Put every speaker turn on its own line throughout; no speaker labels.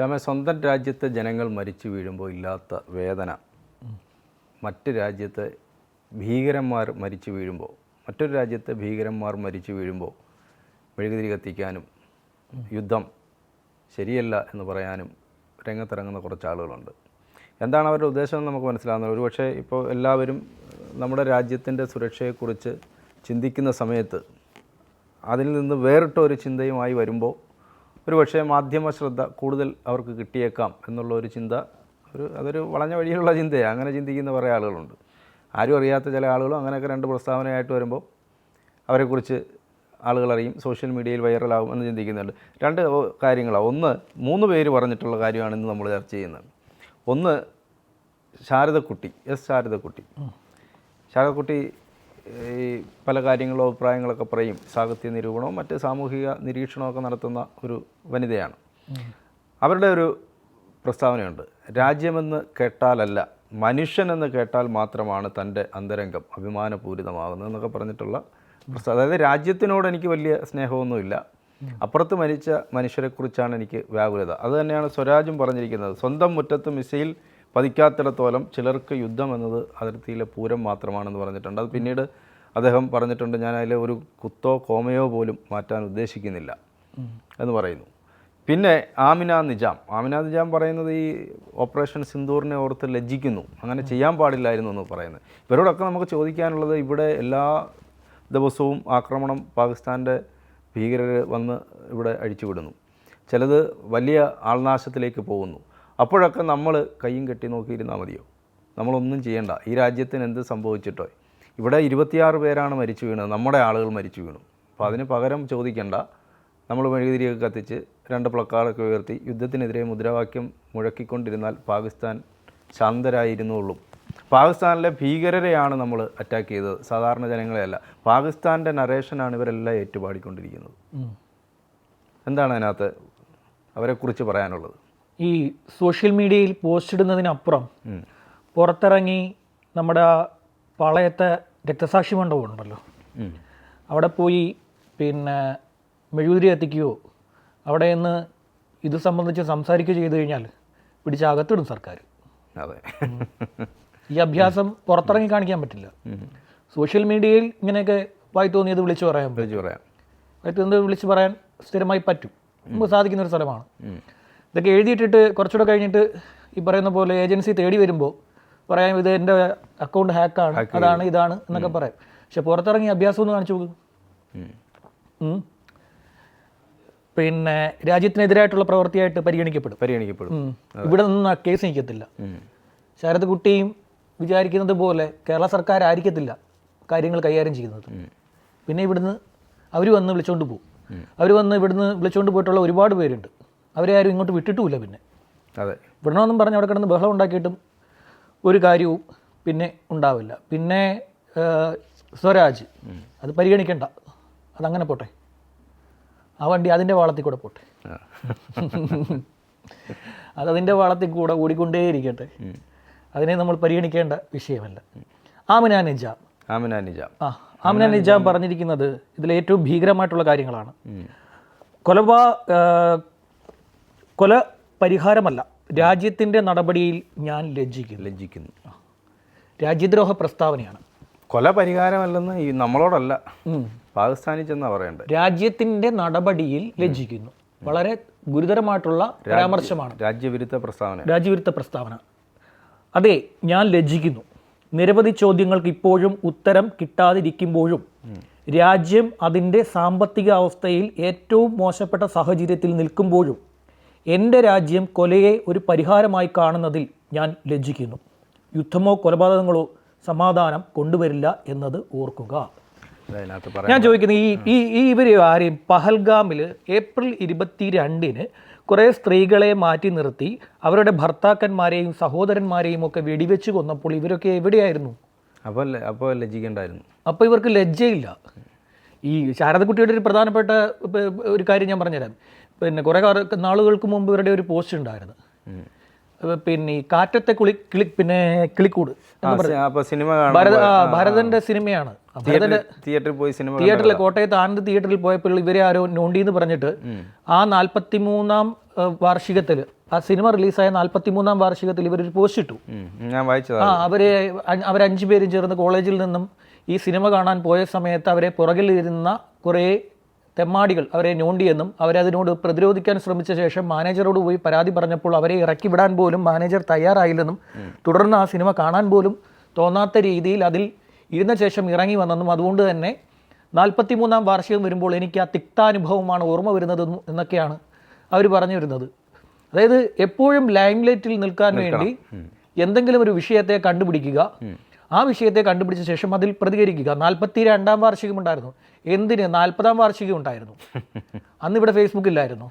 ക്ഷമ സ്വന്തം രാജ്യത്തെ ജനങ്ങൾ മരിച്ചു വീഴുമ്പോൾ ഇല്ലാത്ത വേദന. മറ്റു രാജ്യത്തെ ഭീകരന്മാർ മരിച്ചു വീഴുമ്പോൾ മറ്റൊരു രാജ്യത്തെ ഭീകരന്മാർ മരിച്ചു വീഴുമ്പോൾ മെഴുകുതിരി കത്തിക്കാനും യുദ്ധം ശരിയല്ല എന്ന് പറയാനും രംഗത്തിറങ്ങുന്ന കുറച്ച് ആളുകളുണ്ട് എന്താണ് അവരുടെ ഉദ്ദേശം നമുക്ക് മനസ്സിലാകുന്നത് ഒരുപക്ഷെ ഇപ്പോൾ എല്ലാവരും നമ്മുടെ രാജ്യത്തിന്റെ സുരക്ഷയെക്കുറിച്ച് ചിന്തിക്കുന്ന സമയത്ത് അതിൽ നിന്ന് വേറിട്ട ഒരു ചിന്തയുമായി വരുമ്പോൾ ഒരു പക്ഷേ മാധ്യമ ശ്രദ്ധ കൂടുതൽ അവർക്ക് കിട്ടിയേക്കാം എന്നുള്ള ഒരു ചിന്ത ഒരു അതൊരു വളഞ്ഞ വഴിയിലുള്ള ചിന്തയാണ് അങ്ങനെ ചിന്തിക്കുന്ന കുറേ ആളുകളുണ്ട്. ആരും അറിയാത്ത ചില ആളുകളും അങ്ങനെയൊക്കെ രണ്ട് പ്രസ്താവനയായിട്ട് വരുമ്പോൾ അവരെക്കുറിച്ച് ആളുകൾ അറിയും സോഷ്യൽ മീഡിയയിൽ വൈറലാകും എന്ന് ചിന്തിക്കുന്നുണ്ട്. രണ്ട് കാര്യങ്ങളാണ് ഒന്ന് മൂന്ന് പേര് പറഞ്ഞിട്ടുള്ള കാര്യമാണ് ഇന്ന് നമ്മൾ ചർച്ച ചെയ്യുന്നത്. ഒന്ന് ശാരദക്കുട്ടി എസ് ശാരദക്കുട്ടി. ശാരദക്കുട്ടി ഈ പല കാര്യങ്ങളും അഭിപ്രായങ്ങളൊക്കെ പറയും. സാഹിത്യ നിരൂപണവും മറ്റ് സാമൂഹിക നിരീക്ഷണമൊക്കെ നടത്തുന്ന ഒരു വനിതയാണ്. അവരുടെ ഒരു പ്രസ്താവനയുണ്ട്. രാജ്യമെന്ന് കേട്ടാലല്ല മനുഷ്യനെന്ന് കേട്ടാൽ മാത്രമാണ് തന്റെ അന്തരംഗം അഭിമാനപൂരിതമാകുന്നത് എന്നൊക്കെ പറഞ്ഞിട്ടുള്ള പ്രസ്താവന. അതായത് രാജ്യത്തിനോട് എനിക്ക് വലിയ സ്നേഹമൊന്നുമില്ല. അപ്പുറത്ത് മരിച്ച മനുഷ്യരെക്കുറിച്ചാണ് എനിക്ക് വ്യാകുലത. അതുതന്നെയാണ് സ്വരാജും പറഞ്ഞിരിക്കുന്നത്. സ്വന്തം മുറ്റത്ത് മിസൈൽ പതിക്കാത്തിടത്തോളം ചിലർക്ക് യുദ്ധം എന്നത് അതിർത്തിയിലെ പൂരം മാത്രമാണെന്ന് പറഞ്ഞിട്ടുണ്ട്. അത് പിന്നീട് അദ്ദേഹം പറഞ്ഞിട്ടുണ്ട് ഞാൻ അതിലെ ഒരു കുത്തോ കോമയോ പോലും മാറ്റാൻ ഉദ്ദേശിക്കുന്നില്ല എന്ന് പറയുന്നു. പിന്നെ ആമിന നിജാം. ആമിന നിജാം പറയുന്നത് ഈ ഓപ്പറേഷൻ സിന്ദൂറിനെ ഓർത്ത് ലജ്ജിക്കുന്നു. അങ്ങനെ ചെയ്യാൻ പാടില്ലായിരുന്നു എന്ന് പറയുന്നത്. ഇവരോടൊക്കെ നമുക്ക് ചോദിക്കാനുള്ളത് ഇവിടെ എല്ലാ ദിവസവും ആക്രമണം പാകിസ്ഥാന്റെ ഭീകരർ വന്ന് ഇവിടെ അഴിച്ചുവിടുന്നു. ചിലത് വലിയ ആൾനാശത്തിലേക്ക് പോകുന്നു. അപ്പോഴൊക്കെ നമ്മൾ കൈയും കെട്ടി നോക്കിയിരുന്നാൽ മതിയോ? നമ്മളൊന്നും ചെയ്യണ്ട. ഈ രാജ്യത്തിന് എന്ത് സംഭവിച്ചിട്ടോ? ഇവിടെ ഇരുപത്തിയാറ് പേരാണ് മരിച്ചു വീണത്. നമ്മുടെ ആളുകൾ മരിച്ചു വീണു. അപ്പോൾ അതിന് പകരം ചോദിക്കേണ്ട. നമ്മൾ മെഴുകുതിരിയൊക്കെ കത്തിച്ച് രണ്ട് പ്ലക്കാർഡൊക്കെ ഉയർത്തി യുദ്ധത്തിനെതിരെ മുദ്രാവാക്യം മുഴക്കിക്കൊണ്ടിരുന്നാൽ പാകിസ്ഥാൻ ശാന്തരായിരുന്നുള്ളൂ. പാകിസ്ഥാനിലെ ഭീകരരെയാണ് നമ്മൾ അറ്റാക്ക് ചെയ്തത്. സാധാരണ ജനങ്ങളെയല്ല. പാകിസ്ഥാന്റെ നരേഷനാണ് ഇവരെല്ലാം ഏറ്റുപാടിക്കൊണ്ടിരിക്കുന്നത്. എന്താണ് അതിനകത്ത് അവരെക്കുറിച്ച് പറയാനുള്ളത്?
ഈ സോഷ്യൽ മീഡിയയിൽ പോസ്റ്റ് ഇടുന്നതിനപ്പുറം പുറത്തിറങ്ങി നമ്മുടെ പാളയത്തെ രക്തസാക്ഷി മണ്ഡപം ഉണ്ടല്ലോ. അവിടെ പോയി പിന്നെ മെഴുകുതിരി എത്തിക്കുകയോ അവിടെ നിന്ന് ഇത് സംബന്ധിച്ച് സംസാരിക്കുകയോ ചെയ്തു കഴിഞ്ഞാൽ പിടിച്ച് അകത്തിടും സർക്കാർ.
അതെ.
ഈ അഭ്യാസം പുറത്തിറങ്ങി കാണിക്കാൻ പറ്റില്ല. സോഷ്യൽ മീഡിയയിൽ ഇങ്ങനെയൊക്കെ വായി തോന്നിയത് വിളിച്ചു പറയാൻ
വിളിച്ച് പറയാം.
വായി തോന്നിയത് വിളിച്ച് പറയാൻ സ്ഥിരമായി പറ്റും. നമുക്ക് സാധിക്കുന്ന ഒരു സ്ഥലമാണ്. ഇതൊക്കെ എഴുതിയിട്ടിട്ട് കുറച്ചുകൂടെ കഴിഞ്ഞിട്ട് ഈ പറയുന്ന പോലെ ഏജൻസി തേടി വരുമ്പോൾ പറയാം ഇത് എന്റെ അക്കൗണ്ട് ഹാക്കാണ് അതാണ് ഇതാണ് എന്നൊക്കെ പറയാം. പക്ഷെ പുറത്തിറങ്ങി അഭ്യാസം ഒന്ന് കാണിച്ചു നോക്ക്. പിന്നെ രാജ്യത്തിനെതിരായിട്ടുള്ള പ്രവൃത്തിയായിട്ട് പരിഗണിക്കപ്പെടും.
പരിഗണിക്കപ്പെടും.
ഇവിടെ നിന്നും കേസ് നിൽക്കത്തില്ല
ശരത്
ശാരദകുട്ടിയും വിചാരിക്കുന്നത് പോലെ കേരള സർക്കാർ ആയിരിക്കത്തില്ല കാര്യങ്ങൾ കൈകാര്യം ചെയ്യുന്നത്. പിന്നെ ഇവിടുന്ന് അവർ വന്ന് വിളിച്ചുകൊണ്ട് പോകും അവർ വന്ന് ഇവിടുന്ന് വിളിച്ചുകൊണ്ട് പോയിട്ടുള്ള ഒരുപാട് പേരുണ്ട്. അവരെ ആരും ഇങ്ങോട്ട് വിട്ടിട്ടുമില്ല പിന്നെ.
അതെ.
വിടണമെന്നും പറഞ്ഞ് അവിടെ കിടന്ന് ബഹളം ഉണ്ടാക്കിയിട്ടും ഒരു കാര്യവും പിന്നെ ഉണ്ടാവില്ല. പിന്നെ സ്വരാജ് അത് പരിഗണിക്കണ്ട. അതങ്ങനെ പോട്ടെ. ആ വണ്ടി അതിന്റെ വാളത്തിൽ കൂടെ പോട്ടെ. അതതിന്റെ വാളത്തിൽ കൂടെ ഓടിക്കൊണ്ടേയിരിക്കട്ടെ. അതിനെ നമ്മൾ പരിഗണിക്കേണ്ട വിഷയമല്ല. ആമിനാ നിജാം.
ആമിനാ നിജാം.
ആ ആമിനാ നിജാം പറഞ്ഞിരിക്കുന്നത് ഇതിലേറ്റവും ഭീകരമായിട്ടുള്ള കാര്യങ്ങളാണ്. കൊലപാ കൊല പരിഹാരമല്ല. രാജ്യത്തിന്റെ നടപടിയിൽ ഞാൻ ലജ്ജിക്കുന്നു.
ലജ്ജിക്കുന്നു.
രാജ്യദ്രോഹ പ്രസ്താവനയാണ്.
കൊല പരിഹാരമല്ലെന്ന് ഈ നമ്മളോടല്ല. പാകിസ്ഥാനിൽ ചെന്നാ പറയേണ്ടത്.
രാജ്യത്തിന്റെ നടപടിയിൽ ലജ്ജിക്കുന്നു. വളരെ ഗുരുതരമായിട്ടുള്ള പരാമർശമാണ്.
രാജ്യവിരുദ്ധ പ്രസ്താവന.
രാജ്യവിരുദ്ധ പ്രസ്താവന. അതെ ഞാൻ ലജ്ജിക്കുന്നു. നിരവധി ചോദ്യങ്ങൾക്ക് ഇപ്പോഴും ഉത്തരം കിട്ടാതിരിക്കുമ്പോഴും രാജ്യം അതിന്റെ സാമ്പത്തിക അവസ്ഥയിൽ ഏറ്റവും മോശപ്പെട്ട സാഹചര്യത്തിൽ നിൽക്കുമ്പോഴും എന്റെ രാജ്യം കൊലയെ ഒരു പരിഹാരമായി കാണുന്നതിൽ ഞാൻ ലജ്ജിക്കുന്നു. യുദ്ധമോ കൊലപാതകങ്ങളോ സമാധാനം കൊണ്ടുവരില്ല എന്നത് ഓർക്കുക. ഞാൻ ചോദിക്കുന്നത് ഈ ഈ ഈ ഇവർ ആരെയും പഹൽഗാമിൽ ഏപ്രിൽ ഇരുപത്തി രണ്ടിന് കുറേ സ്ത്രീകളെ മാറ്റി നിർത്തി അവരുടെ ഭർത്താക്കന്മാരെയും സഹോദരന്മാരെയും ഒക്കെ വെടിവെച്ച് കൊന്നപ്പോൾ ഇവരൊക്കെ എവിടെയായിരുന്നു?
അപ്പോൾ അപ്പോൾ ലജ്ജിക്കേണ്ടായിരുന്നു.
അപ്പോൾ ഇവർക്ക് ലജ്ജയില്ല. ഈ ശാരദക്കുട്ടിയുടെ ഒരു പ്രധാനപ്പെട്ട ഒരു കാര്യം ഞാൻ പറഞ്ഞുതരാം. പിന്നെ കുറേ നാളുകൾക്ക് മുമ്പ് ഇവരുടെ ഒരു പോസ്റ്റ് ഉണ്ടായിരുന്നു. പിന്നെ ഈ കാറ്റത്തെ കുളി കിളി പിന്നെ കിളിക്കൂട്
സിനിമ കാണാൻ
ഭരത ഭരതന്റെ സിനിമയാണ്.
തിയേറ്ററിൽ പോയി സിനിമ
തിയേറ്ററിൽ കോട്ടയത്ത് ആനന്ദ് തിയേറ്ററിൽ പോയപ്പോൾ ഇവരെ ആരോ നോണ്ടി എന്ന് പറഞ്ഞിട്ട് ആ നാൽപ്പത്തി മൂന്നാം വാർഷികത്തിൽ ആ സിനിമ റിലീസായ നാൽപ്പത്തി മൂന്നാം വാർഷികത്തിൽ ഇവരൊരു പോസ്റ്റ് ഇട്ടു.
ഞാൻ വായിച്ചതാ
ആ അവർ അവരഞ്ചു പേരും ചേർന്ന് കോളേജിൽ നിന്നും ഈ സിനിമ കാണാൻ പോയ സമയത്ത് അവരെ പുറകിൽ ഇരുന്ന കുറേ തെമ്മാടികൾ അവരെ ഞോണ്ടിയെന്നും അവരതിനോട് പ്രതിരോധിക്കാൻ ശ്രമിച്ച ശേഷം മാനേജറോട് പോയി പരാതി പറഞ്ഞപ്പോൾ അവരെ ഇറക്കി വിടാൻ പോലും മാനേജർ തയ്യാറായില്ലെന്നും തുടർന്ന് ആ സിനിമ കാണാൻ പോലും തോന്നാത്ത രീതിയിൽ അതിൽ ഇരുന്ന ശേഷം ഇറങ്ങി വന്നെന്നും അതുകൊണ്ട് തന്നെ നാൽപ്പത്തി മൂന്നാം വാർഷികം വരുമ്പോൾ എനിക്ക് ആ തിക്താനുഭവമാണ് ഓർമ്മ വരുന്നത് എന്നൊക്കെയാണ് അവർ പറഞ്ഞു വരുന്നത് അതായത് എപ്പോഴും ലൈംലൈറ്റിൽ നിൽക്കാൻ വേണ്ടി എന്തെങ്കിലും ഒരു വിഷയത്തെ കണ്ടുപിടിക്കുക. ആ വിഷയത്തെ കണ്ടുപിടിച്ച ശേഷം അതിൽ പ്രതികരിക്കുക. നാൽപ്പത്തി രണ്ടാം വാർഷികം ഉണ്ടായിരുന്നു. എന്തിന്? നാൽപ്പതാം വാർഷികം ഉണ്ടായിരുന്നു. അന്ന് ഇവിടെ ഫേസ്ബുക്ക് ഇല്ലായിരുന്നു.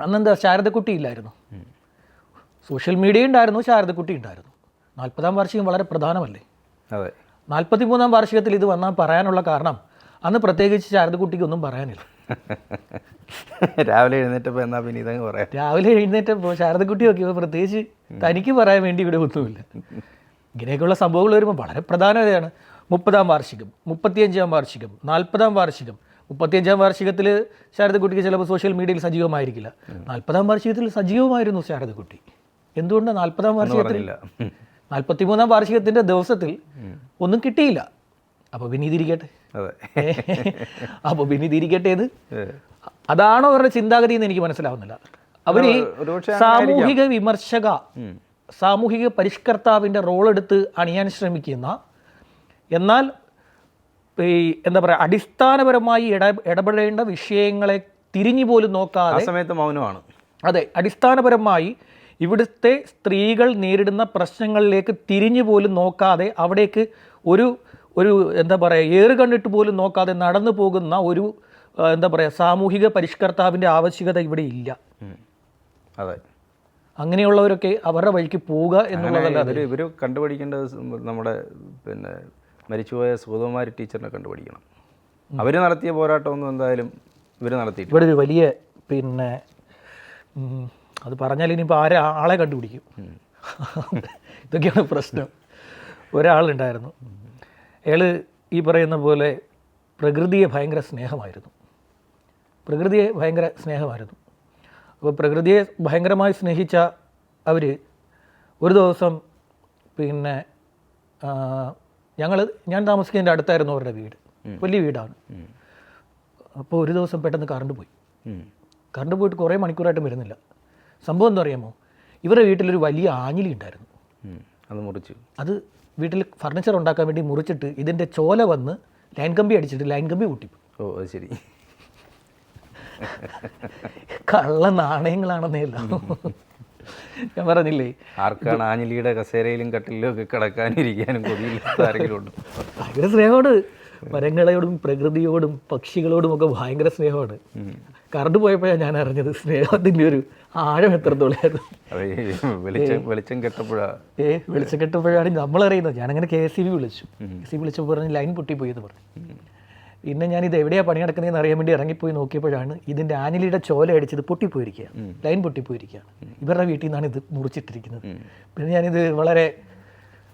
അന്നെന്താ? ശാരദക്കുട്ടി ഇല്ലായിരുന്നു. സോഷ്യൽ മീഡിയ ഉണ്ടായിരുന്നു ശാരദക്കുട്ടി ഉണ്ടായിരുന്നു. നാൽപ്പതാം വാർഷികം വളരെ പ്രധാനമല്ലേ?
അതെ.
നാൽപ്പത്തി മൂന്നാം വാർഷികത്തിൽ ഇത് വന്നാൽ പറയാനുള്ള കാരണം അന്ന് പ്രത്യേകിച്ച് ശാരദക്കുട്ടിക്ക് ഒന്നും പറയാനില്ല.
രാവിലെ എഴുന്നേറ്റപ്പോൾ എന്നാ പിന്നെ ഇതങ്ങ് പറയാം?
രാവിലെ എഴുന്നേറ്റപ്പോൾ ശാരദക്കുട്ടി നോക്കിയപ്പോൾ പ്രത്യേകിച്ച് തനിക്ക് പറയാൻ വേണ്ടി ഇവിടെ ഒന്നുമില്ല. ഇങ്ങനെയൊക്കെയുള്ള സംഭവങ്ങൾ വരുമ്പോൾ വളരെ പ്രധാനതയാണ്. മുപ്പതാം വാർഷികം മുപ്പത്തിയഞ്ചാം വാർഷികം നാൽപ്പതാം വാർഷികം. മുപ്പത്തിയഞ്ചാം വാർഷികത്തിൽ ശാരദക്കുട്ടിക്ക് ചിലപ്പോൾ സോഷ്യൽ മീഡിയയിൽ സജീവമായിരിക്കില്ല. നാൽപ്പതാം വാർഷികത്തിൽ സജീവമായിരുന്നു ശാരദക്കുട്ടി എന്തുകൊണ്ട് നാൽപ്പതാം വാർഷികത്തിൽ നാൽപ്പത്തിമൂന്നാം വാർഷികത്തിന്റെ ദിവസത്തിൽ ഒന്നും കിട്ടിയില്ല. അപ്പോൾ പിന്നെ ഇതിരിക്കട്ടെ
അതെ.
അപ്പോൾ പിന്നെ ഇതിരിക്കട്ടെ ഇത്. അതാണോ അവരുടെ ചിന്താഗതി എന്ന് എനിക്ക് മനസ്സിലാവുന്നില്ല.
അവർ
സാമൂഹിക വിമർശക സാമൂഹിക പരിഷ്കർത്താവിന്റെ റോളെടുത്ത് അണിയാൻ ശ്രമിക്കുന്ന എന്നാൽ ഈ എന്താ പറയുക അടിസ്ഥാനപരമായി ഇട ഇടപെടേണ്ട വിഷയങ്ങളെ തിരിഞ്ഞു പോലും നോക്കാതെ
സമയത്ത് മൗനമാണ്.
അതെ അടിസ്ഥാനപരമായി ഇവിടുത്തെ സ്ത്രീകൾ നേരിടുന്ന പ്രശ്നങ്ങളിലേക്ക് തിരിഞ്ഞു പോലും നോക്കാതെ അവിടേക്ക് ഒരു ഒരു എന്താ പറയുക ഏറ് കണ്ടിട്ട് പോലും നോക്കാതെ നടന്നു പോകുന്ന ഒരു എന്താ പറയുക സാമൂഹിക പരിഷ്കർത്താവിന്റെ ആവശ്യകത ഇവിടെ ഇല്ല.
അതെ.
അങ്ങനെയുള്ളവരൊക്കെ അവരുടെ വഴിക്ക് പോവുക എന്നുള്ളതല്ല
ഇവർ ഇവർ കണ്ടുപിടിക്കേണ്ടത് നമ്മുടെ പിന്നെ മരിച്ചുപോയ സുഗതകുമാരി ടീച്ചറിനെ കണ്ടുപിടിക്കണം അവർ നടത്തിയ പോരാട്ടമൊന്നും എന്തായാലും ഇവർ നടത്തി
ഇവിടെ ഒരു വലിയ പിന്നെ അത് പറഞ്ഞാൽ ഇനിയിപ്പോൾ ആരെ ആളെ കണ്ടുപിടിക്കും. ഇതൊക്കെയാണ് പ്രശ്നം. ഒരാളുണ്ടായിരുന്നു. അയാൾ ഈ പറയുന്ന പോലെ പ്രകൃതിയെ ഭയങ്കര സ്നേഹമായിരുന്നു. പ്രകൃതിയെ ഭയങ്കര സ്നേഹമായിരുന്നു. അപ്പോൾ പ്രകൃതിയെ ഭയങ്കരമായി സ്നേഹിച്ച അവർ ഒരു ദിവസം പിന്നെ ഞങ്ങൾ ഞാൻ താമസിക്കുന്നതിന്റെ അടുത്തായിരുന്നു അവരുടെ വീട്. വലിയ വീടാണ്. അപ്പോൾ ഒരു ദിവസം പെട്ടെന്ന് കറണ്ട് പോയി. കറണ്ട് പോയിട്ട് കുറേ മണിക്കൂറായിട്ട് വരുന്നില്ല. സംഭവം എന്താ അറിയാമോ? ഇവരുടെ വീട്ടിലൊരു വലിയ ആഞ്ഞിലി ഉണ്ടായിരുന്നു.
അത് മുറിച്ചു.
അത് വീട്ടിൽ ഫർണിച്ചർ ഉണ്ടാക്കാൻ വേണ്ടി മുറിച്ചിട്ട് ഇതിന്റെ ചോല വന്ന് ലൈൻ കമ്പി അടിച്ചിട്ട് ലൈൻ കമ്പി കൂട്ടി
ഓ അത് ശരി.
കള്ള നാണയങ്ങളാണെന്നേ അല്ല ഞാൻ പറഞ്ഞില്ലേ?
ആർക്കാണ് ആഞ്ഞിലിയുടെ കസേരയിലും കട്ടിലും ഒക്കെ കിടക്കാനും ഇരിക്കാനും കൊതിയില്ലാത്ത ആരെങ്കിലും ഉണ്ടോ?
ഭയങ്കര സ്നേഹമാണ്. മരങ്ങളോടും പ്രകൃതിയോടും പക്ഷികളോടും ഒക്കെ ഭയങ്കര സ്നേഹമാണ്. കറണ്ട് പോയപ്പോഴാണ് ഞാൻ അറിഞ്ഞത് സ്നേഹത്തിന്റെ ഒരു ആഴം എത്രത്തോളായിരുന്നു.
വെളിച്ചം കെട്ടപ്പോഴാണ് കെട്ടപ്പോഴാ?
ഏ വെളിച്ചം കെട്ടപ്പോഴാണ് നമ്മളറിയുന്നത്. ഞാനങ്ങനെ കെ എസ് സി ബി വിളിച്ചു. കെ സി ബി വിളിച്ചപ്പോൾ പറഞ്ഞ് ലൈൻ പൊട്ടിപ്പോയി എന്ന് പറഞ്ഞു. പിന്നെ ഞാൻ ഇത് എവിടെയാണ് പണി നടക്കുന്നതെന്ന് അറിയാൻ വേണ്ടി ഇറങ്ങിപ്പോയി നോക്കിയപ്പോഴാണ് ഇതിന്റെ ആനിലിയുടെ ചോല അടിച്ചത് പൊട്ടിപ്പോയിരിക്കുക ലൈൻ പൊട്ടിപ്പോയിരിക്കുകയാണ്. ഇവരുടെ വീട്ടിൽ നിന്നാണ് ഇത് മുറിച്ചിട്ടിരിക്കുന്നത്. പിന്നെ ഞാനിത് വളരെ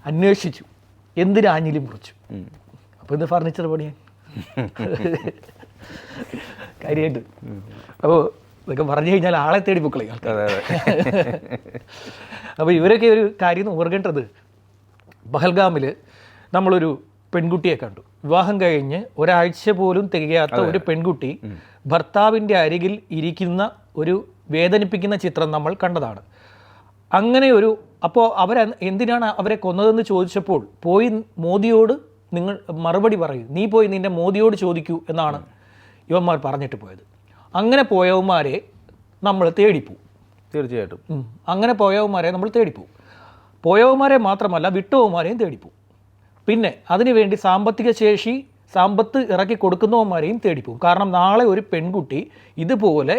അന്വേഷിച്ചു. എന്തിന് ആഞ്ഞിലി മുറിച്ചു? അപ്പോൾ ഇത് ഫർണിച്ചർ പണിയാൻ കാര്യമായിട്ട്. അപ്പോൾ ഇതൊക്കെ പറഞ്ഞു കഴിഞ്ഞാൽ ആളെ തേടി
പൊക്കളെ
അപ്പോൾ ഇവരൊക്കെ ഒരു കാര്യം ഓർക്കേണ്ടത് പഹൽഗാമിൽ നമ്മളൊരു പെൺകുട്ടിയെ കണ്ടു. വിവാഹം കഴിഞ്ഞ് ഒരാഴ്ച പോലും തികയാത്ത ഒരു പെൺകുട്ടി ഭർത്താവിന്റെ അരികിൽ ഇരിക്കുന്ന ഒരു വേദനിപ്പിക്കുന്ന ചിത്രം നമ്മൾ കണ്ടതാണ്. അങ്ങനെ ഒരു അപ്പോൾ അവർ എന്തിനാണ് അവരെ കൊന്നതെന്ന് ചോദിച്ചപ്പോൾ പോയി മോദിയോട് നിങ്ങൾ മറുപടി പറയൂ. നീ പോയി നിന്റെ മോദിയോട് ചോദിക്കൂ എന്നാണ് ഇവന്മാർ പറഞ്ഞിട്ട് പോയത്. അങ്ങനെ പോയവന്മാരെ നമ്മൾ തേടിപ്പോവും
തീർച്ചയായിട്ടും.
അങ്ങനെ പോയവന്മാരെ നമ്മൾ തേടിപ്പോവും പോയവന്മാരെ മാത്രമല്ല വിട്ടവന്മാരെയും തേടിപ്പോവും പിന്നെ അതിനുവേണ്ടി സാമ്പത്തിക ശേഷി സമ്പത്ത് ഇറക്കി കൊടുക്കുന്നവന്മാരെയും തേടിപ്പോകും. കാരണം നാളെ ഒരു പെൺകുട്ടി ഇതുപോലെ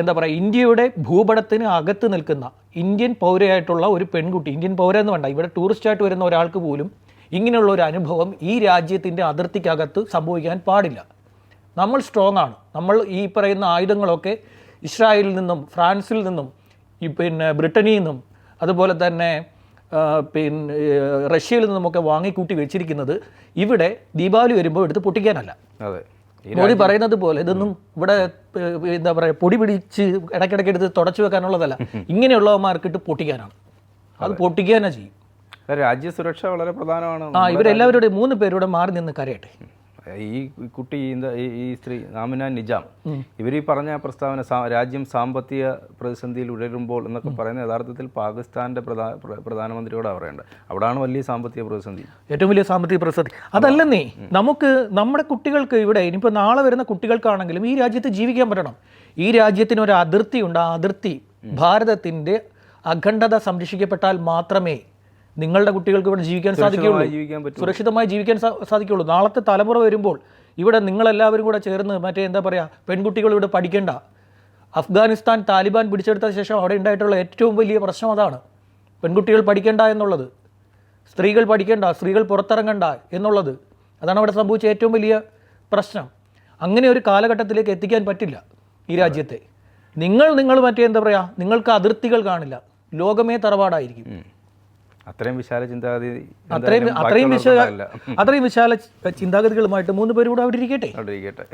എന്താ പറയുക ഇന്ത്യയുടെ ഭൂപടത്തിന് അകത്ത് നിൽക്കുന്ന ഇന്ത്യൻ പൗരയായിട്ടുള്ള ഒരു പെൺകുട്ടി ഇന്ത്യൻ പൗര എന്ന് വേണ്ട ഇവിടെ ടൂറിസ്റ്റായിട്ട് വരുന്ന ഒരാൾക്ക് പോലും ഇങ്ങനെയുള്ള ഒരു അനുഭവം ഈ രാജ്യത്തിന്റെ അതിർത്തിക്കകത്ത് സംഭവിക്കാൻ പാടില്ല. നമ്മൾ സ്ട്രോങ് ആണ്. നമ്മൾ ഈ പറയുന്ന ആയുധങ്ങളൊക്കെ ഇസ്രായേലിൽ നിന്നും ഫ്രാൻസിൽ നിന്നും പിന്നെ ബ്രിട്ടനിൽ നിന്നും അതുപോലെ തന്നെ പിന്നെ റഷ്യയിൽ നിന്നുമൊക്കെ വാങ്ങിക്കൂട്ടി വെച്ചിരിക്കുന്നത് ഇവിടെ ദീപാവലി വരുമ്പോൾ എടുത്ത് പൊട്ടിക്കാനല്ല.
അതെ.
മോദി പറയുന്നത് പോലെ ഇതൊന്നും ഇവിടെ എന്താ പറയുക പൊടി പിടിച്ച് ഇടയ്ക്കിടയ്ക്ക് എടുത്ത് തുടച്ചു വെക്കാനുള്ളതല്ല. ഇങ്ങനെയുള്ളവന്മാർക്ക് ഇട്ട് പൊട്ടിക്കാനാണ്. അത് പൊട്ടിക്കാനാണ് ചെയ്യും. ചെയ്യും
രാജ്യസുരക്ഷ വളരെ പ്രധാനമാണ്.
ആ ഇവരെല്ലാവരുടെ മൂന്ന് പേരുടെ മാറി നിന്ന് കരയട്ടെ.
ഈ കുട്ടി ഈ സ്ത്രീ ആമിന നിജാം. ഇവർ ഈ പറഞ്ഞ പ്രസ്താവന രാജ്യം സാമ്പത്തിക പ്രതിസന്ധിയിൽ ഉഴരുമ്പോൾ എന്നൊക്കെ പറയുന്ന യഥാർത്ഥത്തിൽ പാകിസ്ഥാന്റെ പ്രധാനമന്ത്രിയോട് പറയേണ്ടത്. അവിടെയാണ് വലിയ സാമ്പത്തിക പ്രതിസന്ധി.
ഏറ്റവും വലിയ സാമ്പത്തിക പ്രതിസന്ധി. അതല്ലെന്നേ നമുക്ക് നമ്മുടെ കുട്ടികൾക്ക് ഇവിടെ ഇനിയിപ്പോൾ നാളെ വരുന്ന കുട്ടികൾക്കാണെങ്കിലും ഈ രാജ്യത്ത് ജീവിക്കാൻ പറ്റണം. ഈ രാജ്യത്തിന് ഒരു അതിർത്തി ഉണ്ട് ആ അതിർത്തി ഭാരതത്തിന്റെ അഖണ്ഡത സംരക്ഷിക്കപ്പെട്ടാൽ മാത്രമേ നിങ്ങളുടെ കുട്ടികൾക്ക് ഇവിടെ ജീവിക്കാൻ സാധിക്കുകയുള്ളൂ. സുരക്ഷിതമായി ജീവിക്കാൻ സാധിക്കുകയുള്ളൂ. നാളത്തെ തലമുറ വരുമ്പോൾ ഇവിടെ നിങ്ങളെല്ലാവരും കൂടെ ചേർന്ന് മറ്റേ എന്താ പറയുക പെൺകുട്ടികൾ ഇവിടെ പഠിക്കേണ്ട. അഫ്ഗാനിസ്ഥാൻ താലിബാൻ പിടിച്ചെടുത്ത ശേഷം അവിടെ ഉണ്ടായിട്ടുള്ള ഏറ്റവും വലിയ പ്രശ്നം അതാണ്. പെൺകുട്ടികൾ പഠിക്കേണ്ട എന്നുള്ളത്. സ്ത്രീകൾ പഠിക്കേണ്ട സ്ത്രീകൾ പുറത്തിറങ്ങണ്ട എന്നുള്ളത്. അതാണ് അവിടെ സംഭവിച്ച ഏറ്റവും വലിയ പ്രശ്നം. അങ്ങനെ ഒരു കാലഘട്ടത്തിലേക്ക് എത്തിക്കാൻ പറ്റില്ല ഈ രാജ്യത്തെ. നിങ്ങൾ നിങ്ങൾ മറ്റേ എന്താ പറയുക നിങ്ങൾക്ക് അതിർത്തികൾ കാണില്ല. ലോകമേ തറവാടായിരിക്കും.
അത്രയും വിശാല ചിന്താഗതി
അത്രയും അത്രയും വിശാല അത്രയും വിശാല ചിന്താഗതികളുമായിട്ട് മൂന്ന് പേരും കൂടെ അവിടെ ഇരിക്കട്ടെ?
അവിടെ ഇരിക്കട്ടെ.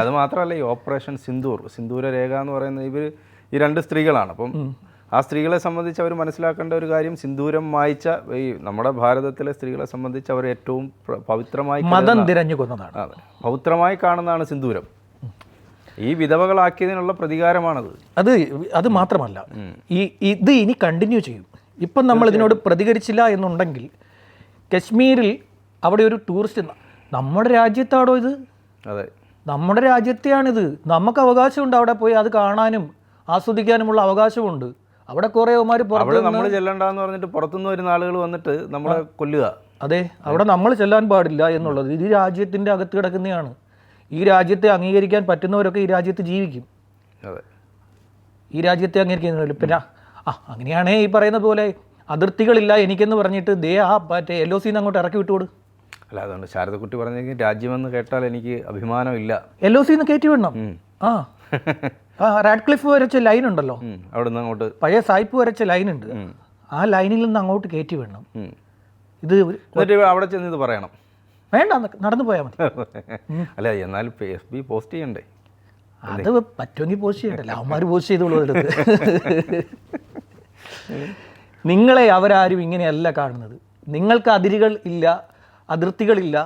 അത് മാത്രമല്ല ഈ ഓപ്പറേഷൻ സിന്ദൂർ സിന്ദൂര രേഖ എന്ന് പറയുന്നത് ഇവർ ഈ രണ്ട് സ്ത്രീകളാണ്. അപ്പം ആ സ്ത്രീകളെ സംബന്ധിച്ച് അവർ മനസ്സിലാക്കേണ്ട ഒരു കാര്യം സിന്ദൂരം വായിച്ച ഈ നമ്മുടെ ഭാരതത്തിലെ സ്ത്രീകളെ സംബന്ധിച്ച് അവർ ഏറ്റവും പവിത്രമായി
മതം തിരഞ്ഞു കൊന്നതാണ്.
അതെ. പവിത്രമായി കാണുന്നതാണ് സിന്ദൂരം. ഈ വിധവകളാക്കിയതിനുള്ള പ്രതികാരമാണത്.
അത് അത് മാത്രമല്ല. ഈ ഇത് ഇനി കണ്ടിന്യൂ ചെയ്യും. ഇപ്പം നമ്മൾ ഇതിനോട് പ്രതികരിച്ചില്ല എന്നുണ്ടെങ്കിൽ കശ്മീരിൽ അവിടെ ഒരു ടൂറിസ്റ്റ് നമ്മുടെ രാജ്യത്താണോ ഇത്?
അതെ.
നമ്മുടെ രാജ്യത്തെയാണിത്. നമുക്ക് അവകാശമുണ്ട് അവിടെ പോയി അത് കാണാനും ആസ്വദിക്കാനുമുള്ള അവകാശമുണ്ട്. അവിടെ കുറേ അവന്മാർ പുറത്ത്
നമ്മൾ ചെല്ലണ്ടെന്ന് പറഞ്ഞിട്ട് പുറത്തുനിന്ന് വരുന്ന ആളുകൾ വന്നിട്ട് നമ്മളെ കൊല്ലുക.
അതെ. അവിടെ നമ്മൾ ചെല്ലാൻ പാടില്ല എന്നുള്ളത്. ഇത് രാജ്യത്തിന്റെ അകത്ത് കിടക്കുന്നതാണ്. ഈ രാജ്യത്തെ അംഗീകരിക്കാൻ പറ്റുന്നവരൊക്കെ ഈ രാജ്യത്ത് ജീവിക്കും.
അതെ.
ഈ രാജ്യത്തെ അംഗീകരിക്കുന്നില്ല പിന്നെ ആ അങ്ങനെയാണേ ഈ പറയുന്ന പോലെ അതിർത്തികളില്ല എനിക്കെന്ന് പറഞ്ഞിട്ട് ദേ ആ മറ്റേ എൽ ഒ സിന്ന് അങ്ങോട്ട് ഇറക്കി വിട്ടുകൊടു
അല്ല അതുകൊണ്ട് ശാരദക്കുട്ടി പറഞ്ഞെങ്കിൽ രാജ്യമെന്ന് കേട്ടാൽ എനിക്ക് അഭിമാനമില്ല.
എൽ ഒ സിന്ന് കയറ്റി വിടണം. ആ. ആ റാഡ്ക്ലിഫ് വരച്ച ലൈൻ ഉണ്ടല്ലോ.
അവിടെ നിന്ന് അങ്ങോട്ട്
പഴയ സായിപ്പ് വരച്ച ലൈൻ ഉണ്ട്. ആ ലൈനിൽ നിന്ന് അങ്ങോട്ട് കയറ്റി വിടണം. ഇത്
അവിടെ ചെന്ന് ഇത് പറയണം.
വേണ്ട നടന്നു പോയാൽ മതി.
അല്ല എന്നാലും എഫ് ബി പോസ്റ്റ് ചെയ്യണ്ടേ?
അത് പറ്റുമെങ്കിൽ പോസ്റ്റ് ചെയ്യണ്ടല്ലോ. അവന്മാർ പോസ്റ്റ് ചെയ്തോളൂ അടുത്ത് നിങ്ങളെ അവരാരും ഇങ്ങനെയല്ല കാണുന്നത്. നിങ്ങൾക്ക് അതിരുകൾ ഇല്ല അതിർത്തികളില്ല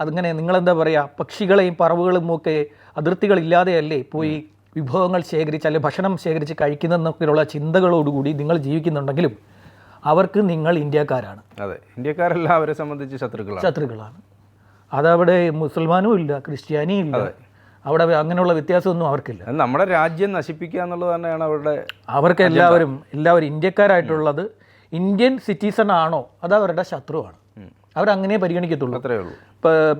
അതിങ്ങനെ നിങ്ങളെന്താ പറയുക പക്ഷികളെയും പറവുകളും ഒക്കെ അതിർത്തികളില്ലാതെയല്ലേ പോയി വിഭവങ്ങൾ ശേഖരിച്ച് അല്ലെങ്കിൽ ഭക്ഷണം ശേഖരിച്ച് കഴിക്കുന്നതെന്നൊക്കെയുള്ള ചിന്തകളോടുകൂടി നിങ്ങൾ ജീവിക്കുന്നുണ്ടെങ്കിലും അവർക്ക് നിങ്ങൾ ഇന്ത്യക്കാരാണ്.
അതെ ഇന്ത്യക്കാരെല്ലാം അവരെ സംബന്ധിച്ച് ശത്രുക്കളാണ്.
ശത്രുക്കളാണ്. അതവിടെ മുസൽമാനും ഇല്ല ക്രിസ്ത്യാനിയും ഇല്ല. അവിടെ അങ്ങനെയുള്ള വ്യത്യാസമൊന്നും അവർക്കില്ല.
നമ്മുടെ രാജ്യം നശിപ്പിക്കുക എന്നുള്ളത് തന്നെയാണ് അവരുടെ
അവർക്ക് എല്ലാവരും എല്ലാവരും ഇന്ത്യക്കാരായിട്ടുള്ളത് ഇന്ത്യൻ സിറ്റിസൺ ആണോ? അത് അവരുടെ ശത്രുവാണ്. അവരങ്ങനെ പരിഗണിക്കത്തുള്ളൂ.
അത്രേ ഉള്ളൂ.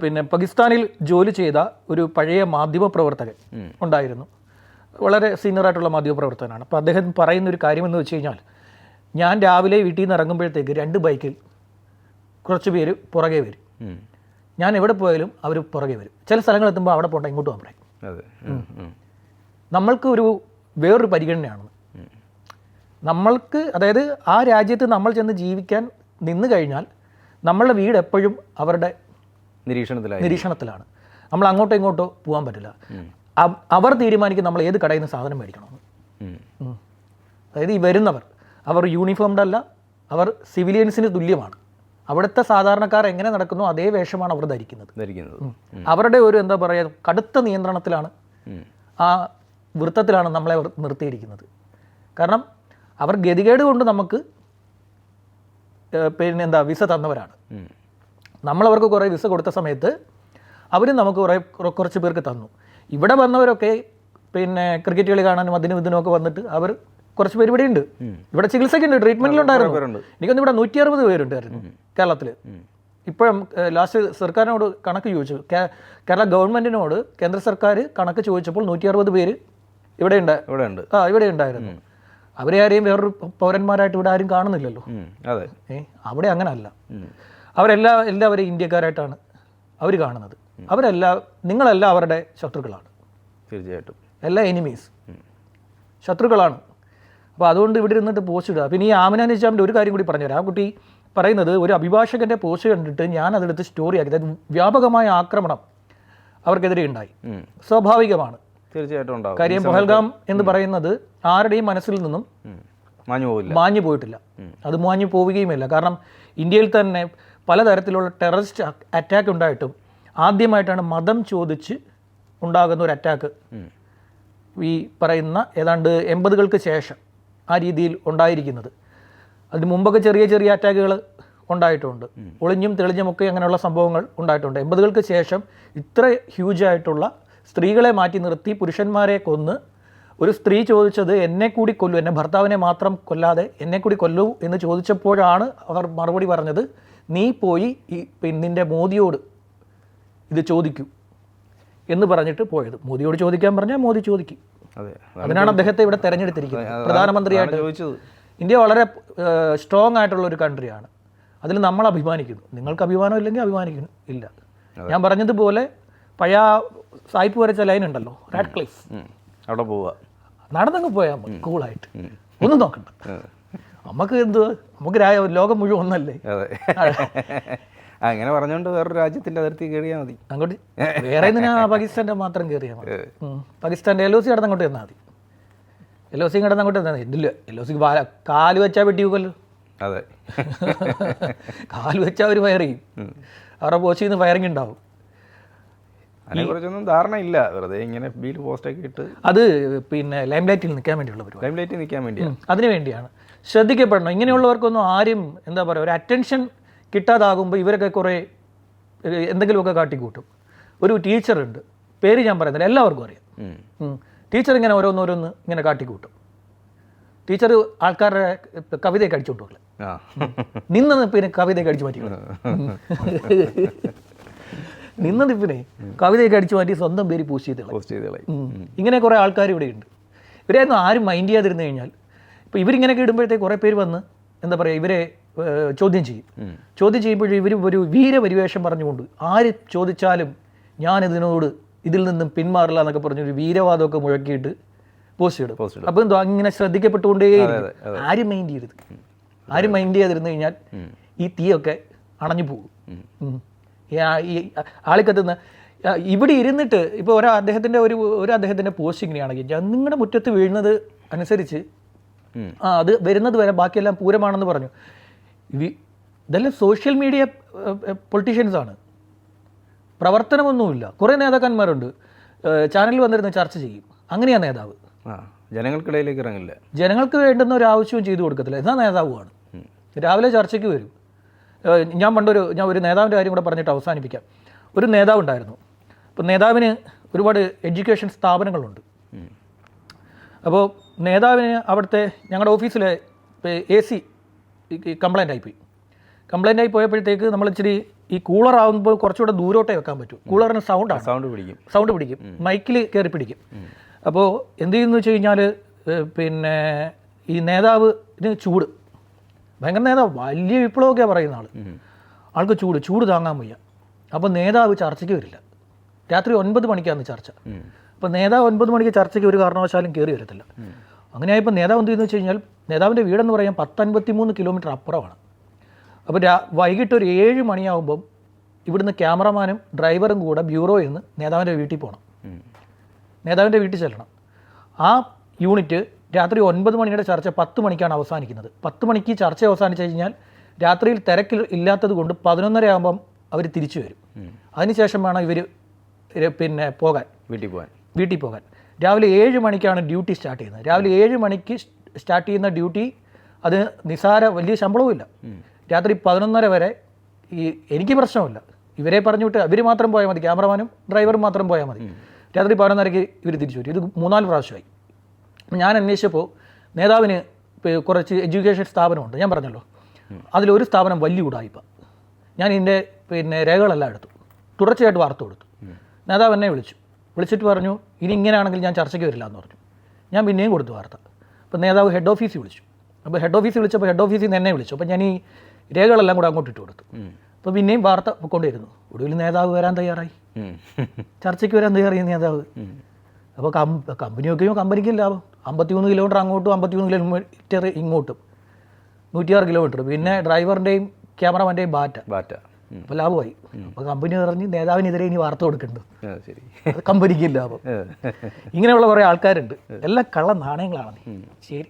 പിന്നെ പാകിസ്ഥാനിൽ ജോലി ചെയ്ത ഒരു പഴയ മാധ്യമ പ്രവർത്തകൻ ഉണ്ടായിരുന്നു. വളരെ സീനിയറായിട്ടുള്ള മാധ്യമ പ്രവർത്തകനാണ് അപ്പോൾ അദ്ദേഹം പറയുന്ന ഒരു കാര്യമെന്ന് വെച്ച് കഴിഞ്ഞാൽ ഞാൻ രാവിലെ വീട്ടിൽ നിന്ന് ഇറങ്ങുമ്പോഴത്തേക്ക് രണ്ട് ബൈക്കിൽ കുറച്ച് പേര് പുറകെ വരും. ഞാൻ എവിടെ പോയാലും അവർ പുറകെ വരും. ചില സ്ഥലങ്ങൾ എത്തുമ്പോൾ അവിടെ പോട്ടെ ഇങ്ങോട്ട് പോകാൻ പറയും. നമ്മൾക്ക് ഒരു വേറൊരു പരിഗണനയാണ് നമ്മൾക്ക് അതായത് ആ രാജ്യത്ത് നമ്മൾ ചെന്ന് ജീവിക്കാൻ നിന്ന് കഴിഞ്ഞാൽ നമ്മളുടെ വീട് എപ്പോഴും അവരുടെ
നിരീക്ഷണത്തിലാണ്
നിരീക്ഷണത്തിലാണ്. നമ്മൾ അങ്ങോട്ടോ ഇങ്ങോട്ടോ പോകാൻ പറ്റില്ല. അവർ തീരുമാനിക്കും നമ്മൾ ഏത് കടയിൽ നിന്ന് സാധനം മേടിക്കണമെന്ന്. അതായത് ഈ വരുന്നവർ അവർ യൂണിഫോംഡ് അല്ല അവർ സിവിലിയൻസിന് തുല്യമാണ്. അവിടുത്തെ സാധാരണക്കാർ എങ്ങനെ നടക്കുന്നു അതേ വേഷമാണ് അവർ ധരിക്കുന്നത്.
ധരിക്കുന്നത്.
അവരുടെ ഒരു എന്താ പറയുക കടുത്ത നിയന്ത്രണത്തിലാണ് ആ വൃത്തത്തിലാണ് നമ്മളെ അവർ നിർത്തിയിരിക്കുന്നത്. കാരണം അവർ ഗതികേട് കൊണ്ട് നമുക്ക് പിന്നെ എന്താ വിസ തന്നവരാണ്. നമ്മളവർക്ക് കുറേ വിസ കൊടുത്ത സമയത്ത് അവരും നമുക്ക് കുറേ കുറ- കുറച്ച് പേർക്ക് തന്നു. ഇവിടെ വന്നവരൊക്കെ പിന്നെ ക്രിക്കറ്റ് കളി കാണാനും അതിനും ഇതിനും ഒക്കെ വന്നിട്ട് അവർ കുറച്ച് പേര് ഇവിടെ ഉണ്ട് ഇവിടെ ചികിത്സയ്ക്ക് ഉണ്ട്
ട്രീറ്റ്മെന്റിലുണ്ടായിരുന്നു
എനിക്കൊന്നും ഇവിടെ നൂറ്റി അറുപത് പേരുണ്ടായിരുന്നു കേരളത്തിൽ ഇപ്പോഴും ലാസ്റ്റ് സർക്കാരിനോട് കണക്ക് ചോദിച്ചു. കേരള ഗവൺമെന്റിനോട് കേന്ദ്ര സർക്കാർ കണക്ക് ചോദിച്ചപ്പോൾ നൂറ്റി അറുപത് പേര് ഇവിടെ ഉണ്ട്.
ഇവിടെ ഉണ്ട്.
ആ ഇവിടെ ഉണ്ടായിരുന്നു. അവരെ ആരെയും വേറൊരു പൗരന്മാരായിട്ട് ഇവിടെ ആരും കാണുന്നില്ലല്ലോ.
അതെ.
ഏ അവിടെ അങ്ങനല്ല. അവരെല്ലാ എല്ലാവരും ഇന്ത്യക്കാരായിട്ടാണ് അവർ കാണുന്നത്. അവരെല്ലാ നിങ്ങളെല്ലാം അവരുടെ ശത്രുക്കളാണ്.
തീർച്ചയായിട്ടും.
എല്ലാ എനിമീസ് ശത്രുക്കളാണ്. അപ്പോൾ അതുകൊണ്ട് ഇവിടെ ഇരുന്നിട്ട് പോസ്റ്റ് ഇടുക. പിന്നെ ഈ ആമിന നിജാമിന്റെ ഒരു കാര്യം കൂടി പറഞ്ഞു പറഞ്ഞുതരാം. ആ കുട്ടി പറയുന്നത് ഒരു അഭിഭാഷകന്റെ പോസ്റ്റ് കണ്ടിട്ട് ഞാൻ അതെടുത്ത് സ്റ്റോറി ആക്കി. അതായത് വ്യാപകമായ ആക്രമണം അവർക്കെതിരെ ഉണ്ടായി. സ്വാഭാവികമാണ്.
തീർച്ചയായിട്ടും
കാര്യം പഹൽഗാം എന്ന് പറയുന്നത് ആരുടെയും മനസ്സിൽ നിന്നും.
മാഞ്ഞു
പോയിട്ടില്ല. അത് മാഞ്ഞു പോവുകയുമില്ല. കാരണം ഇന്ത്യയിൽ തന്നെ പലതരത്തിലുള്ള ടെററിസ്റ്റ് അറ്റാക്ക് ഉണ്ടായിട്ടും ആദ്യമായിട്ടാണ് മതം ചോദിച്ച് ഉണ്ടാകുന്ന ഒരു അറ്റാക്ക്. ഈ പറയുന്ന ഏതാണ്ട് എൺപതുകൾക്ക് ശേഷം. ആ രീതിയിൽ ഉണ്ടായിരിക്കുന്നത്. അതിന് മുമ്പൊക്കെ ചെറിയ ചെറിയ അറ്റാക്കുകൾ ഉണ്ടായിട്ടുണ്ട്. ഒളിഞ്ഞും തെളിഞ്ഞുമൊക്കെ അങ്ങനെയുള്ള സംഭവങ്ങൾ ഉണ്ടായിട്ടുണ്ട്. എൺപതുകൾക്ക് ശേഷം ഇത്ര ഹ്യൂജ് ആയിട്ടുള്ള സ്ത്രീകളെ മാറ്റി നിർത്തി പുരുഷന്മാരെ കൊന്ന് ഒരു സ്ത്രീ ചോദിച്ചത് എന്നെ കൂടി കൊല്ലൂ എന്നെ ഭർത്താവിനെ മാത്രം കൊല്ലാതെ എന്നെ കൂടി കൊല്ലൂ എന്ന് ചോദിച്ചപ്പോഴാണ് അവർ മറുപടി പറഞ്ഞത് നീ പോയി ഈ നിന്റെ മോദിയോട് ഇത് ചോദിക്കൂ എന്ന് പറഞ്ഞിട്ട് പോയത്. മോദിയോട് ചോദിക്കാൻ പറഞ്ഞാൽ മോദി ചോദിക്കും. അതിനാണ് അദ്ദേഹത്തെ ഇവിടെ തെരഞ്ഞെടുത്തിരിക്കുന്നത്. പ്രധാനമന്ത്രിയായിട്ട്
ചോദിച്ചത്.
ഇന്ത്യ വളരെ സ്ട്രോങ് ആയിട്ടുള്ള ഒരു കൺട്രിയാണ് അതിൽ നമ്മൾ അഭിമാനിക്കുന്നു. നിങ്ങൾക്ക് അഭിമാനം ഇല്ലെങ്കിൽ അഭിമാനിക്കുന്നു ഇല്ല. ഞാൻ പറഞ്ഞതുപോലെ പഴയ സായിപ്പ് വരച്ച ലൈൻ ഉണ്ടല്ലോ റാഡ് ക്ലിഫ്
അവിടെ പോവുക
നടന്നങ്ങ് പോയാൽ മതി. കൂളായിട്ട് ഒന്നും നോക്കണ്ട. നമുക്ക് എന്ത് നമുക്ക് ലോകം മുഴുവൻ ഒന്നല്ലേ?
അങ്ങനെ പറഞ്ഞുകൊണ്ട് വേറൊരു രാജ്യത്തിന്റെ അതിർത്തി കയറിയാൽ മതി.
അങ്ങോട്ട് വേറെ എന്തിനാ പാകിസ്ഥാന്റെ മാത്രം കയറിയാൽ മതി? പാകിസ്ഥാന്റെ എൽ ഒ സി കടന്നങ്ങോട്ട് തന്നാൽ മതി. എൽ ഒ സി കടന്നങ്ങോട്ട് അങ്ങോട്ട് തന്നാൽ എന്തില്ല എൽ ഒ സിക്ക് കാൽ വെച്ചാൽ വെട്ടിയൂക്കല്ലോ
അതെ.
കാൽ വെച്ചാൽ അവർ ഫയർ ചെയ്യും അവരുടെ പോസ്റ്റിൽ നിന്ന് ഫയറിംഗ് ഉണ്ടാവും.
അതിനെക്കുറിച്ചൊന്നും ധാരണ ഇല്ല. വെറുതെ ഇങ്ങനെ ബിയിൽ പോസ്റ്റൊക്കെ ഇട്ട്
അത് പിന്നെ ലൈംലൈറ്റിൽ നിൽക്കാൻ വേണ്ടിയുള്ള പരിപാടി.
ലൈം ലൈറ്റിൽ നിൽക്കാൻ വേണ്ടി
അതിനു വേണ്ടിയാണ്. ശ്രദ്ധിക്കപ്പെടണം. ഇങ്ങനെയുള്ളവർക്കൊന്നും ആരും എന്താ പറയുക ഒരു അറ്റൻഷൻ കിട്ടാതാകുമ്പോൾ ഇവരൊക്കെ കുറേ എന്തെങ്കിലുമൊക്കെ കാട്ടിക്കൂട്ടും. ഒരു ടീച്ചറുണ്ട്. പേര് ഞാൻ പറയുന്നില്ല. എല്ലാവർക്കും അറിയാം. ടീച്ചർ ഇങ്ങനെ ഓരോന്നോരോന്ന് ഇങ്ങനെ കാട്ടിക്കൂട്ടും. ടീച്ചർ ആൾക്കാരുടെ കവിതയൊക്കെ പോകില്ല
പിന്നെ
നിന്ന് നിപ്പിന് കവിതയൊക്കെ അടിച്ചു മാറ്റി നിന്നത് നിപ്പിനെ കവിതയൊക്കെ അടിച്ചു മാറ്റി സ്വന്തം പേര് പോസ്റ്റ് ചെയ്ത്
പോസ്റ്റ് ചെയ്ത്
ഇങ്ങനെ കുറേ ആൾക്കാർ ഇവിടെ ഉണ്ട് ഇവരെയൊന്നും ആരും മൈൻഡ് ചെയ്യാതിരുന്നു കഴിഞ്ഞാൽ ഇപ്പോൾ ഇവരിങ്ങനെയൊക്കെ ഇടുമ്പോഴത്തേക്ക് കുറേ പേര് വന്ന് എന്താ പറയുക ഇവരെ ചോദ്യം ചെയ്യും. ചോദ്യം ചെയ്യുമ്പോഴും ഇവർ ഒരു വീരപരിവേഷം പറഞ്ഞുകൊണ്ട് ആര് ചോദിച്ചാലും ഞാൻ ഇതിനോട് ഇതിൽ നിന്നും പിന്മാറില്ല എന്നൊക്കെ പറഞ്ഞൊരു വീരവാദമൊക്കെ മുഴക്കിയിട്ട് പോസ്റ്റ് ഇടും.
പോസ്റ്റ്
അപ്പോൾ എന്തോ അങ്ങനെ ശ്രദ്ധിക്കപ്പെട്ടുകൊണ്ടേ ആരും മൈൻഡ് ചെയ്യരുത്. ആരും മൈൻഡ് ചെയ്യാതിരുന്നു കഴിഞ്ഞാൽ ഈ തീയൊക്കെ അണഞ്ഞു പോകും. ഈ ആളിക്കത്തുന്ന ഇവിടെ ഇരുന്നിട്ട് ഇപ്പോൾ ഒരു അദ്ദേഹത്തിന്റെ ഒരു ഒരു അദ്ദേഹത്തിന്റെ പോസ്റ്റ് ഇങ്ങനെയാണെങ്കിൽ നിങ്ങളുടെ മുറ്റത്ത് വീഴുന്നത് അനുസരിച്ച്. ആ അത് വരുന്നത് വരെ ബാക്കിയെല്ലാം പൂരമാണെന്ന് പറഞ്ഞു. ഇതെല്ലാം സോഷ്യൽ മീഡിയ പൊളിറ്റീഷ്യൻസാണ് പ്രവർത്തനമൊന്നുമില്ല. കുറേ നേതാക്കന്മാരുണ്ട്. ചാനലിൽ വന്നിരുന്ന് ചർച്ച ചെയ്യും. അങ്ങനെയാണ് നേതാവ്.
ജനങ്ങൾക്കിടയിലേക്ക് ഇറങ്ങില്ല.
ജനങ്ങൾക്ക് വേണ്ടുന്ന ഒരു ആവശ്യവും ചെയ്തു കൊടുക്കത്തില്ല. എന്നാ നേതാവുമാണ് രാവിലെ ചർച്ചയ്ക്ക് വരും. ഞാൻ പണ്ടൊരു ഞാൻ ഒരു നേതാവിന്റെ കാര്യം കൂടെ പറഞ്ഞിട്ട് അവസാനിപ്പിക്കാം. ഒരു നേതാവ് ഉണ്ടായിരുന്നു. അപ്പോൾ നേതാവിന് ഒരുപാട് എഡ്യൂക്കേഷൻ സ്ഥാപനങ്ങളുണ്ട്. അപ്പോൾ നേതാവിന് അവിടുത്തെ ഞങ്ങളുടെ ഓഫീസിലെ എ സി കംപ്ലൈന്റ് ആയിപ്പോയി. കംപ്ലൈന്റ് ആയി പോയപ്പോഴത്തേക്ക് നമ്മൾ ഇച്ചിരി ഈ കൂളർ ആകുമ്പോൾ കുറച്ചുകൂടെ ദൂരോട്ടേ വെക്കാൻ പറ്റും. കൂളറിന് സൗണ്ടാണ്
സൗണ്ട് പിടിക്കും.
സൗണ്ട് പിടിക്കും. മൈക്കിൽ കയറി പിടിക്കും. അപ്പോൾ എന്ത് ചെയ്യുന്നു വെച്ച് കഴിഞ്ഞാൽ പിന്നെ ഈ നേതാവിന് ചൂട്. ഭയങ്കര നേതാവ് വലിയ വിപ്ലവമൊക്കെയാണ് പറയുന്ന ആൾ ആൾക്ക് ചൂട് ചൂട് താങ്ങാൻ വയ്യ. അപ്പോൾ നേതാവ് ചർച്ചയ്ക്ക് വരില്ല. രാത്രി ഒൻപത് മണിക്കാണ് ചർച്ച. അപ്പോൾ നേതാവ് ഒൻപത് മണിക്ക് ചർച്ചയ്ക്ക് ഒരു കാരണവശാലും കയറി വരത്തില്ല. അങ്ങനെയായപ്പോൾ നേതാവ് എന്ത് ചെയ്യുന്നു വെച്ച് കഴിഞ്ഞാൽ നേതാവിന്റെ വീടെന്ന് പറയാൻ പത്തൻപത്തി മൂന്ന് കിലോമീറ്റർ അപ്പുറമാണ്. അപ്പോൾ രാ വൈകിട്ട് ഒരു ഏഴ് മണിയാകുമ്പം ഇവിടുന്ന് ക്യാമറമാനും ഡ്രൈവറും കൂടെ ബ്യൂറോയിൽ നിന്ന് നേതാവിന്റെ വീട്ടിൽ പോകണം. നേതാവിന്റെ വീട്ടിൽ ചെല്ലണം. ആ യൂണിറ്റ് രാത്രി ഒൻപത് മണിയുടെ ചർച്ച പത്ത് മണിക്കാണ് അവസാനിക്കുന്നത്. പത്ത് മണിക്ക് ചർച്ച അവസാനിച്ച് കഴിഞ്ഞാൽ രാത്രിയിൽ തിരക്കിൽ ഇല്ലാത്തത് കൊണ്ട് പതിനൊന്നര ആകുമ്പം അവർ തിരിച്ചു വരും. അതിനുശേഷം വേണം ഇവർ പിന്നെ പോകാൻ.
വീട്ടിൽ പോകാൻ.
വീട്ടിൽ പോകാൻ. രാവിലെ ഏഴ് മണിക്കാണ് ഡ്യൂട്ടി സ്റ്റാർട്ട് ചെയ്യുന്നത്. രാവിലെ ഏഴ് മണിക്ക് സ്റ്റാർട്ട് ചെയ്യുന്ന ഡ്യൂട്ടി അത് നിസാര വലിയ ശമ്പളവുമില്ല രാത്രി പതിനൊന്നര വരെ ഈ എനിക്ക് പ്രശ്നമില്ല. ഇവരെ പറഞ്ഞു വിട്ട് ഇവർ മാത്രം പോയാൽ മതി. ക്യാമറമാനും ഡ്രൈവറും മാത്രം പോയാൽ മതി. രാത്രി പതിനൊന്നരയ്ക്ക് ഇവർ തിരിച്ചു വരും. ഇത് മൂന്നാൽ പ്രാവശ്യമായി. ഞാൻ അന്വേഷിച്ചപ്പോൾ നേതാവിന് കുറച്ച് എഡ്യൂക്കേഷൻ സ്ഥാപനമുണ്ട്. ഞാൻ പറഞ്ഞല്ലോ. അതിലൊരു സ്ഥാപനം വലിയ ഉടായിപ്പ. ഞാൻ ഇതിന്റെ പിന്നെ രേഖകളെല്ലാം എടുത്തു. തുടർച്ചയായിട്ട് വാർത്ത കൊടുത്തു. നേതാവ് എന്നെ വിളിച്ചു. വിളിച്ചിട്ട് പറഞ്ഞു ഇനി ഇങ്ങനെയാണെങ്കിൽ ഞാൻ ചർച്ചയ്ക്ക് വരില്ല എന്ന് പറഞ്ഞു. ഞാൻ പിന്നെയും കൊടുത്തു വാർത്ത. അപ്പോൾ നേതാവ് ഹെഡ് ഓഫീസിൽ വിളിച്ചു. അപ്പോൾ ഹെഡ് ഓഫീസിൽ വിളിച്ചപ്പോൾ ഹെഡ് ഓഫീസിൽ നിന്ന് എന്നെ വിളിച്ചു. അപ്പോൾ ഞാൻ ഈ രേഖകളെല്ലാം കൂടെ അങ്ങോട്ട് ഇട്ട് കൊടുത്തു. അപ്പോൾ പിന്നെയും വാർത്ത കൊണ്ടുവരുന്നു. ഒടുവിൽ നേതാവ് വരാൻ തയ്യാറായി. ചർച്ചയ്ക്ക് വരാൻ തയ്യാറായി നേതാവ്. അപ്പോൾ കം കമ്പനി നോക്കിയോ കമ്പനിക്കും ലാഭം. അമ്പത്തിമൂന്ന് കിലോമീറ്റർ അങ്ങോട്ടും അമ്പത്തിമൂന്ന് കിലോമീറ്റർ ഇങ്ങോട്ടും. നൂറ്റിയാറ് കിലോമീറ്റർ പിന്നെ ഡ്രൈവറിന്റെയും ക്യാമറമാന്റെയും ബാറ്റ.
ബാറ്റ.
അപ്പോൾ ലാഭമായി. അപ്പോൾ കമ്പനി പറഞ്ഞ് നേതാവിനെതിരെ ഇനി വാർത്ത കൊടുക്കേണ്ടത്
ആ,
കമ്പനിക്ക് ലാഭം. ഇങ്ങനെയുള്ള കുറേ ആൾക്കാരുണ്ട്. എല്ലാം കള്ള നാണയങ്ങളാണ്. ശരി.